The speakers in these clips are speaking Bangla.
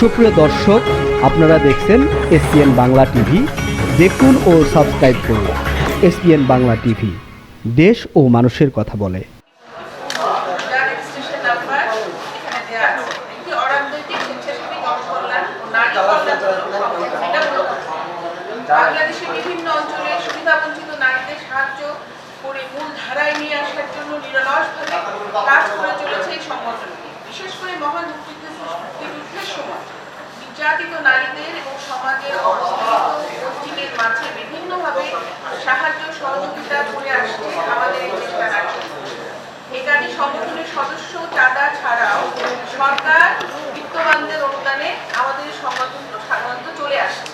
সুপ্রিয় দর্শক, আপনারা দেখছেন এসপিএন বাংলা টিভি। দেখুন ও সাবস্ক্রাইব করুন এসপিএন বাংলা টিভি। দেশ ও মানুষের কথা বলে। বিশেষ করে মহান মুক্তিযুদ্ধ মুক্তিযুদ্ধের সময়। নির্যাতিত নারীদের এবং সমাজের গোষ্ঠীদের মাঝে বিভিন্নভাবে সাহায্য সহযোগিতা করে আসছে আমাদের এই চেষ্টা সংগঠন। এই সংগঠনের সদস্য চাঁদা ছাড়াও সরকার, বিত্তবানদের অনুদানে আমাদের এই সংগঠনগুলো সাধারণত চলে আসছে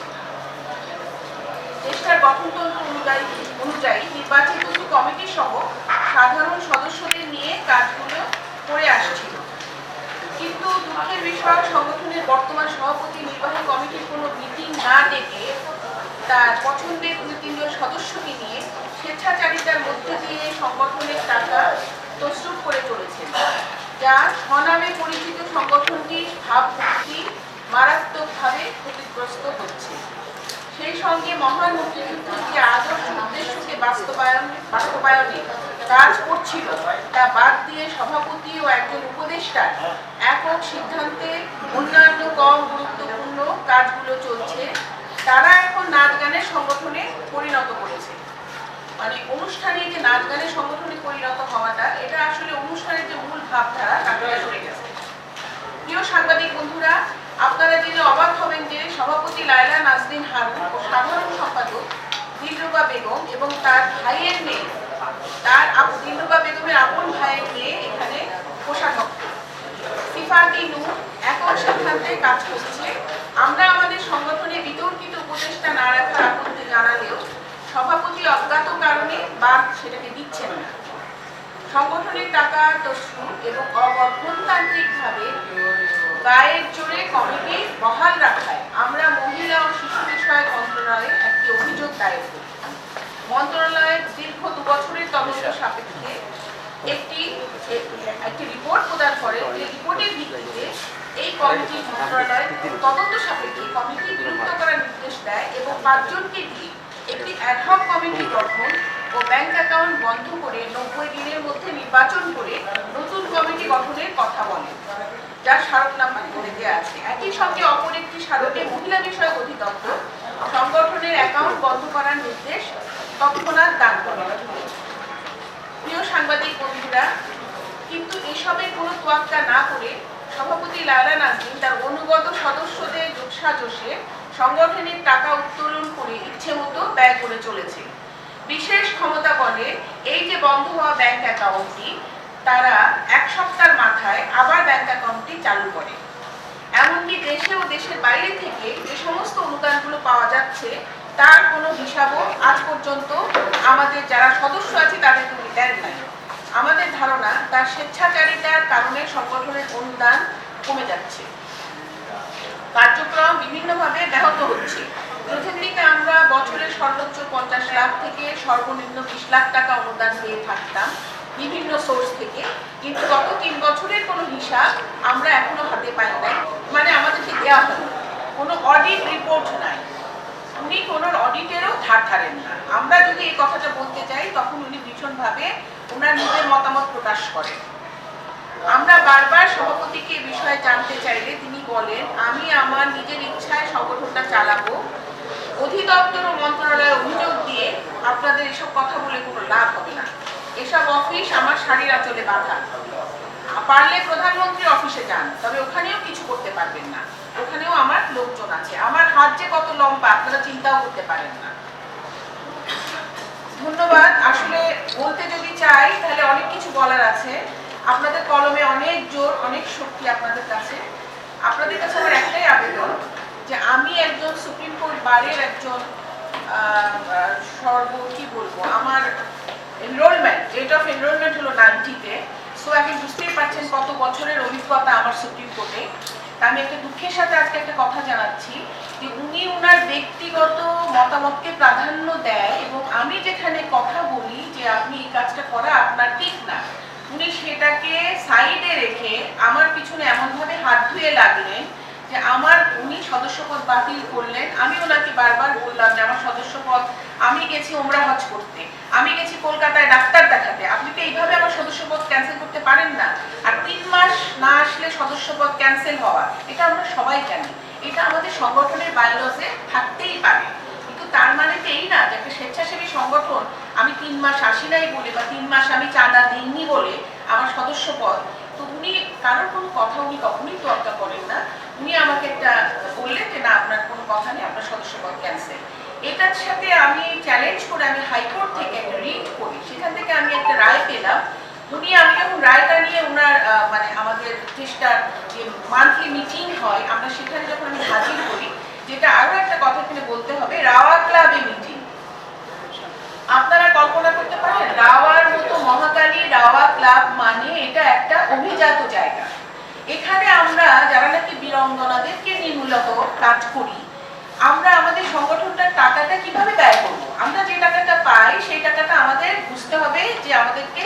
দেশটার গঠনতন্ত্র অনুযায়ী অনুযায়ী নির্বাচিত কমিটি সহ সাধারণ সদস্যদের নিয়ে কাজগুলো করে আসছিল কিন্তু দুঃখের বিষয়, সংগঠনের বর্তমান সভাপতি নির্বাহী কমিটির কোনো মিটিং না ডেকে তার পছন্দের দুই তিনজন সদস্যকে নিয়ে স্বেচ্ছাচারিতার মধ্যে দিয়ে সংগঠনের টাকা তসরুপ করে চলেছেন। যা স্বনামে পরিচিত সংগঠনটির ভাবমূর্তি মারাত্মকভাবে ক্ষতিগ্রস্ত হচ্ছে। সেই সঙ্গে মহান মুক্তিযুদ্ধের যে আদর্শ উদ্দেশ্যকে বাস্তবায়ন বাস্তবায়নে কাজ করছিল তা বাদ দিয়ে সভাপতি ও একজন উপদেষ্টা একক সিদ্ধান্তে অন্যান্য কম গুরুত্বপূর্ণ কাজগুলো চলছে, তারা এখন নাচ গানের সংগঠনে পরিণত করেছে। মানে অনুষ্ঠানে যে নাচ গানের সংগঠনে পরিণত হওয়াটা, এটা আসলে অনুষ্ঠানের যে মূল ভাবধারা তাকে সরে গেছে। প্রিয় সাংবাদিক বন্ধুরা, আপনারা জেনে অবাক হবেন যে সভাপতি লায়লা নাজরিন হারুন ও সাধারণ সম্পাদক দিলরুবা বেগম এবং তার ভাইয়ের মেয়ে তার দিলরুবা বেগমের আপন ভাইয়ের মেয়ে এখানে কোষাধ্যক্ষ সিফাতি নূর একক সিদ্ধান্তে কাজ করছে। আমরা আমাদের সংগঠনে বিতর্কিত উপদেষ্টা না রাখার আপত্তি জানালেও সভাপতি অজ্ঞাত কারণে বাদ সেটাকে দিচ্ছেন না। সংগঠনের টাকা, তসরু এবং অগঠনতান্ত্রিকভাবে গায়ের জোরে কমিটি বহাল রাখায় আমরা মহিলা ও শিশু বিষয়ক মন্ত্রণালয়ে একটি অভিযোগ দায়ের করি। মন্ত্রণালয়ের দীর্ঘ দু বছরের তদন্ত সাপেক্ষে একটি একটি রিপোর্ট প্রদান করে। এই রিপোর্টের ভিত্তিতে এই কমিটি মন্ত্রণালয় তদন্ত সাপেক্ষে কমিটি বিলুপ্ত করার নির্দেশ দেয় এবং পাঁচজনকে দিয়ে একটি অ্যাডহক কমিটি গঠন ও ব্যাংক অ্যাকাউন্ট বন্ধ করে নব্বই দিনের মধ্যে নির্বাচন করে নতুন কমিটি গঠনের কথা বলে। যার স্মারকনামা করে দেওয়া আছে। একই সঙ্গে অপর একটি স্মারকে মহিলা বিষয়ক অধিদপ্তর সংগঠনের অ্যাকাউন্ট বন্ধ করার নির্দেশ তৎক্ষণাৎ দান করে। প্রিয় সাংবাদিক বন্ধুরা, কিন্তু এসবের কোনো তোয়াক্কা না করে সভাপতি লায়লা নাজরিন তার অনুগত সদস্যদের যোগসাজশে সংগঠনের টাকা উত্তোলন করে ইচ্ছে মতো ব্যয় করে চলেছে। বিশেষ ক্ষমতা বলে এই যে বন্ধ হওয়া ব্যাংক অ্যাকাউন্টটি, তারা এক সপ্তাহের মাথায় আবার ব্যাংক অ্যাকাউন্টটি চালু করে। এমনকি দেশে ও দেশের বাইরে থেকে যে সমস্ত অনুদানগুলো পাওয়া যাচ্ছে তার কোনো হিসাবও আজ পর্যন্ত আমাদের যারা সদস্য আছে তাদের উনি দেন নাই। আমাদের ধারণা তার স্বেচ্ছাচারিতার কারণে সংগঠনের অনুদান কমে যাচ্ছে। কার্যক্রম বিভিন্নভাবে ব্যাহত হচ্ছে। প্রথম দিকে আমরা বছরে সর্বোচ্চ পঞ্চাশ লাখ থেকে সর্বনিম্ন বিশ লাখ টাকা অনুদান পেয়ে থাকতাম বিভিন্ন সোর্স থেকে। কিন্তু গত তিন বছরের কোনো হিসাব আমরা এখনও হাতে পাই নাই। মানে আমাদেরকে দেওয়া হয় কোনো অডিট রিপোর্ট নাই। ধারেন না। আমরা যদি এই কথাটা বলতে যাই তখন উনি ভীষণভাবে ওনার নিজের মতামত প্রকাশ করেন। আমরা বারবার সভাপতিকে বিষয়ে জানতে চাইলে তিনি বলেন, আমি আমার নিজের ইচ্ছায় সংগঠনটা চালাবো। অধিদপ্তর ও মন্ত্রণালয়ে অভিযোগ দিয়ে আপনাদের এসব কথা বলে কোনো লাভ হবে না। এসব অফিস আমার শাড়ির আঁচলে বাঁধা। পারলে প্রধানমন্ত্রী অফিসে যান, তবে ওখানেও কিছু করতে পারবেন না। ওখানেও আমার লোকজন আছে। আমার হাত যে কত লম্বা, আপনারা চিন্তাও করতে পারেন না। ধন্যবাদ। আসলে বলতে যদি চাই, তাহলে অনেক কিছু বলার আছে। আপনাদের কলমে অনেক জোর, অনেক শক্তি আপনাদের কাছে। আপনাদের কাছে আমার একটাই আবেদন যে আমি একজন সুপ্রিম কোর্ট বারের একজন সর্ব, কি বলব, আমার এনরোলমেন্ট রেট অফ এনরোলমেন্ট হলো নাইনটিতে সো এখন বুঝতেই পারছেন কত বছরের অভিজ্ঞতা আমার সুপ্রিম কোর্টে। আমি একটা দুঃখের সাথে আজকে একটা কথা জানাচ্ছি যে উনি ওনার ব্যক্তিগত মতামতকে প্রাধান্য দেয় এবং আমি যেখানে কথা বলি যে আপনি এই কাজটা করা আপনার ঠিক না, উনি সেটাকে সাইডে রেখে আমার পিছনে এমনভাবে হাত ধুয়ে লাগলেন যে আমার বাতিল করলেন। আমি ওনাকে বারবার বললাম যে, আমার সদস্য পদ আমি গেছি ওমরা হজ করতে। আমি গেছি কলকাতায় ডাক্তার দেখাতে। আপনি তো এইভাবে আমার সদস্য পদ ক্যান্সেল করতে পারেন না? আর তিন মাস না আসলে সদস্য পদ ক্যান্সেল হওয়া, এটা আমরা সবাই জানি। এটা আমাদের সংগঠনের বাইলজে থাকতেই পারে। কিন্তু তার মানে তো এই না যে, একটা স্বেচ্ছাসেবী সংগঠন, আমি তিন মাস আসি নাই বলে বা তিন মাস আমি চাঁদা দিইনি বলে আমার সদস্য পদ তো উনি, কারোর কোনো কথা উনি কখনোই তোয়াক্কা করেন না। উনি আমাকে একটা বললেন যে, না, আপনার কোনো কথা নেই, আপনার সদস্য পদ ক্যান্সেল এটার সাথে আমি চ্যালেঞ্জ করে আমি হাইকোর্ট থেকে একটা রিট করি। সেখান থেকে আমি একটা রায় পেলাম। উনি, আমি যখন রায়টা নিয়ে ওনার মানে আমাদের চেষ্টা যে মান্থলি মিটিং হয়, আমরা সেখানে যখন আমি হাজির করি, যেটা আরও একটা কথা এখানে বলতে হবে, রাওয়া ক্লাবে মিটিং আপনারা কল্পনা করতে পারেন রাওয়ার মতো মহাকালী রাওয়া ক্লাব মানে এটা একটা অভিজাত জায়গা। এখানে আমরা যারা নাকি বীরঙ্গনাদেরকে নিয়ে মূলত কাজ করি, আমরা আমাদের সংগঠনটার টাকাটা কীভাবে ব্যয় করব? আমরা যে টাকাটা পাই, সেই টাকাটা আমাদের বুঝতে হবে যে আমাদেরকে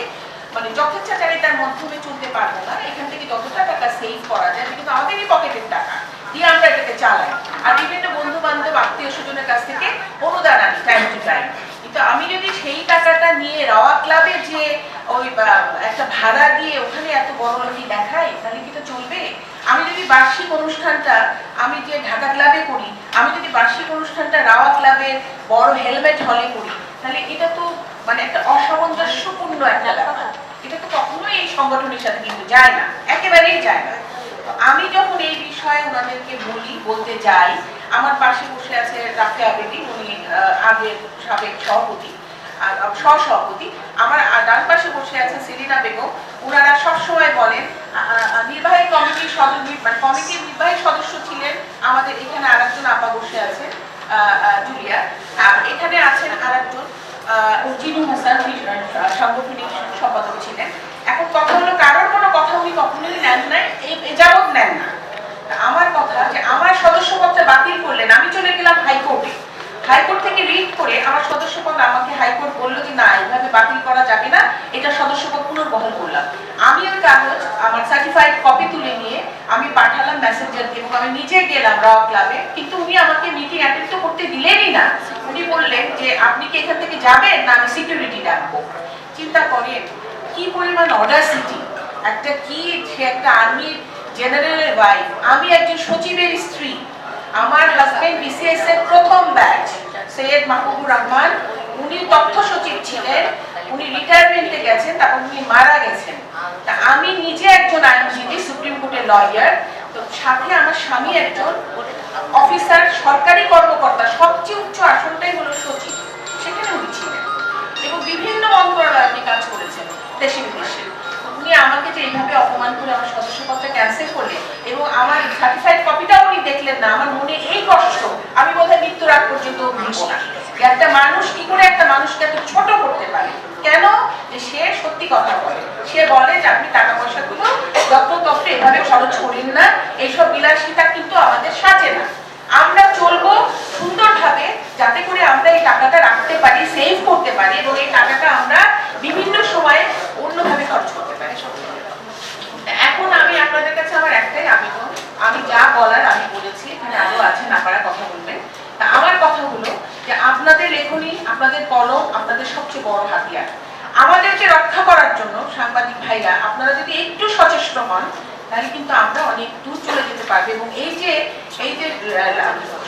মানে যথেচ্ছাচারিতার মাধ্যমে চলতে পারব না। এখান থেকে যতটা টাকা সেভ করা যায় কিন্তু আমাদেরই পকেটের টাকা। দিয়ে আমরা এটাকে চালাই। আর বিভিন্ন বন্ধু বান্ধব আত্মীয় স্বজনের কাছ থেকে অনুদান আনি টাইম টু টাইম কিন্তু আমি যদি সেই টাকাটা নিয়ে রাওয়া ক্লাবে যে ওই একটা ভাড়া দিয়ে ওখানে এত বড় লোকই দেখাই তাহলে কি তো চলবে? আমি যদি বার্ষিক অনুষ্ঠানটা আমি যে ঢাকা ক্লাবে করি আমি যদি বার্ষিক অনুষ্ঠানটা রাওয়া ক্লাবের বড় হেলমেট হলে করি তাহলে এটা তো মানে একটা অসামঞ্জস্যপূর্ণ একটা ব্যাপার। এটা তো কখনোই এই সংগঠনের সাথে কিন্তু যায় না একেবারেই যায় না। আমি যখন এই বিষয়ে ওনাদেরকে বলি বলতে যাই আমার পাশে বসে আছে রাফিয়া বেগম উনি আগের সাবেক সভাপতি আর সহসভাপতি। আমার ডান পাশে বসে আছে সেলিনা বেগম। ওনারা সবসময় বলেন নির্বাহী কমিটির সদস্য মানে কমিটির নির্বাহী সদস্য ছিলেন আমাদের এখানে আরেকজন আপা বসে আহ, জুলিয়া। আর এখানে আছেন আরেকজন আহ, জিনু হাসান সাংগঠনিক সম্পাদক ছিলেন। এখন কথা হলো কারোর কোনো কথা উনি কখনোই নেন নাই এই যাবৎ নেন না। আমার কথা যে আমার সদস্যপদটা বাতিল করলেন, আমি চলে গেলাম হাইকোর্টে। হাইকোর্ট থেকে রিট করে আমার সদস্যপদ আমাকে হাইকোর্ট বলল যে, না এইভাবে বাতিল করা যাবে না, এটা সদস্যপদ পুনর্বহাল করলাম। আমি ওই কাগজ, আমার সার্টিফাইড কপি তুলে নিয়ে আমি পাঠালাম মেসেঞ্জার এবং আমি নিজে গেলাম র ক্লাবে কিন্তু উনি আমাকে মিটিং অ্যাটেন্ড তো করতে দিলেনই না। উনি বললেন যে, আপনি কি এখান থেকে যাবেন? না, আমি সিকিউরিটি ডাকবো। চিন্তা করেন, কি পরিমাণ অডাসিটি একটা কি সে একটা আর্মির জেনারেলের ওয়াইফ আমি একজন সচিবের স্ত্রী। আমার হাজবেন্ড বিসিএস এর প্রথম ব্যাচ সৈয়দ মাহবুবুর রহমান। উনি তথ্য সচিব ছিলেন, উনি রিটায়ারমেন্টে গেছেন, তারপর উনি মারা গেছেন। তা আমি নিজে একজন আইনজীবী, সুপ্রিম কোর্টের লয়ার তো সাথে আমার স্বামী একজন অফিসার সরকারি কর্মকর্তা, সবচেয়ে উচ্চ আসনটাই হলো সচিব। সেখানে উনি ছিলেন। এবং বিভিন্ন মন্ত্রণালয়ে আপনি কাজ করেছেন, দেশে বিদেশে। উনি আমাকে যে এইভাবে অপমান করে আমার সদস্যপদটা ক্যান্সেল করলেন এবং আমার সার্টিফাইড কপিটাও উনি দেখলেন না, আমার মনে এই কষ্ট, আমি বোধহয় মৃত্যুর আগ পর্যন্ত একটা মানুষ কি করে একটা মানুষকে এত ছোট করতে পারে? কেন? যে সে সত্যি কথা বলে। সে বলে যে আপনি টাকা পয়সাগুলো যত তত এভাবে খরচ করেন না, এইসব বিলাসিতা কিন্তু আমাদের সাজে না আমরা চলবো সুন্দরভাবে যাতে করে আমরা এই টাকাটা রাখতে পারি সেভ করতে পারি এবং এই টাকাটা আমরা বিভিন্ন সময়ে অন্যভাবে খরচ করতে পারি এখন আমি আপনাদের কাছে আমার একটাই আবেদন আমি যা বলার আমি বলেছি এখানে আরও আছেন আপনারা কথা বলবেন তা আমার কথা হলো যে আপনাদের লেখনী, আপনাদের কলম, আপনাদের সবচেয়ে বড় হাতিয়ার। আমাদেরকে রক্ষা করার জন্য সাংবাদিক ভাইরা, আপনারা যদি একটু সচেষ্ট হন, তাহলে কিন্তু আমরা অনেক দূর চলে যেতে পারব এবং এই যে এই যে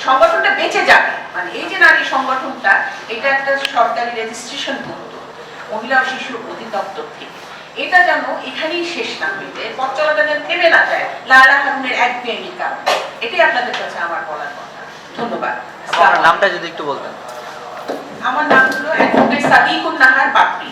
সংগঠনটা বেঁচে যাবে মানে এই যে নারী সংগঠনটা, এটা একটা সরকারি রেজিস্ট্রেশন করতো মহিলা ও শিশু অধিদপ্তর থেকে। এটা যেন এখানেই শেষ না হয়ে যায় পথ চলাটা যেন থেমে না যায়, লালা হারুনের এক কারণে এটাই আপনাদের কাছে আমার বলার কথা। ধন্যবাদ। নামটা যদি একটু বলতেন। আমার নাম হলো অ্যাডভোকেট সাদিকুল নাহার পাপড়ি।